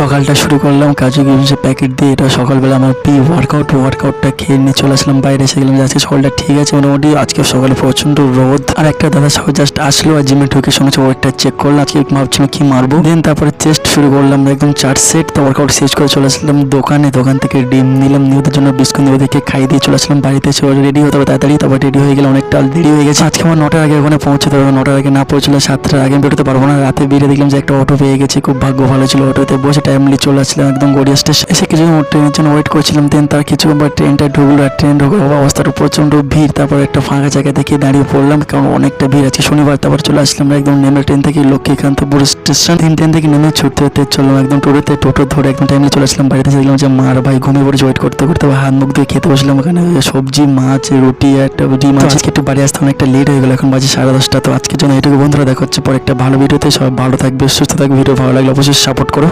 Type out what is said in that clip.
সকালটা শুরু করলাম, কাজু কিমসের প্যাকেট দিয়ে এটা সকালবেলা আমার প্রি ওয়ার্কআউট ওয়ার্কআউটটা খেয়ে নিয়ে চলে আসলাম বাইরে। এসে গেলাম আজকে সকালটা ঠিক আছে মোটামুটি, আজকে সকালে প্রচণ্ড রোদ। আর একটা দাদা সকাল জাস্ট আসলো আর জিমে ঢুকে সঙ্গে ওয়েটটা চেক করলাম আজকে ভাবছিলাম কি মারবো। দেন তারপরে চেস্ট শুরু করলাম, একদম চার সেট তো ওয়ার্কআউট শেষ করে চলে আসলাম দোকানে। দোকান থেকে ডিম নিলাম নিহতের জন্য বিস্কুট নিয়ে ওদেরকে খাই দিয়ে চলে আসলাম, বাড়িতে এসে রেডি হতে হবে তাড়াতাড়ি, তারপর রেডি হয়ে গেলে অনেকটা দেরি হয়ে গেছে। আজকে আমার নটার আগে ওখানে পৌঁছতে হবে। নটার আগে না পৌঁছলে সাতটার আগে বেরোতে পারব না। রাতে বেরিয়ে দেখলাম যে একটা অটো পেয়ে গেছে। খুব ভাগ্য ভালো ছিল অটোতে। বসে টাইমলি চলে আসলাম একদম গড়িয়া স্টেশন এসে কিছু ট্রেনের জন্য ওয়েট করছিলাম। দেন তার কিছুক্ষণ পর ট্রেনটা ঢুকলো আর ট্রেন ঢোকার অবস্থাটা প্রচণ্ড ভিড়। তারপর একটা ফাঁকা জায়গা দেখে দাঁড়িয়ে পড়লাম। কারণ অনেকটা ভিড় আছে। শনিবার তারপর চলে আসলাম। একদম নেমে ট্রেন থেকে লক্ষ্মীকান্তপুর স্টেশন তিন ট্রেন থেকে নেমে ছুটতে ছুটতে চললাম একদম টোটোতে টোটো ধরে একদম টাইমে চলে আসলাম। বাড়িতে দেখলাম যে মার ভাই ঘুমিয়ে পড়েছে। ওয়েট করতে করতে হাত মুখ দিয়ে খেতে বসলাম। ওখানে সবজি, মাছ, রুটি, একটা ডিম আজকে একটু বাড়ি আসতে অনেকটা লেট হয়ে গেলো, এখন বাজে সাড়ে দশটা। তো আজকের জন্য এটুকু বন্ধুরা, দেখা হচ্ছে পরে একটা ভালো ভিডিওতে। সব ভালো থাকবে, সুস্থ থাকবে, ভিডিও ভালো লাগলে অবশ্যই সাপোর্ট করো।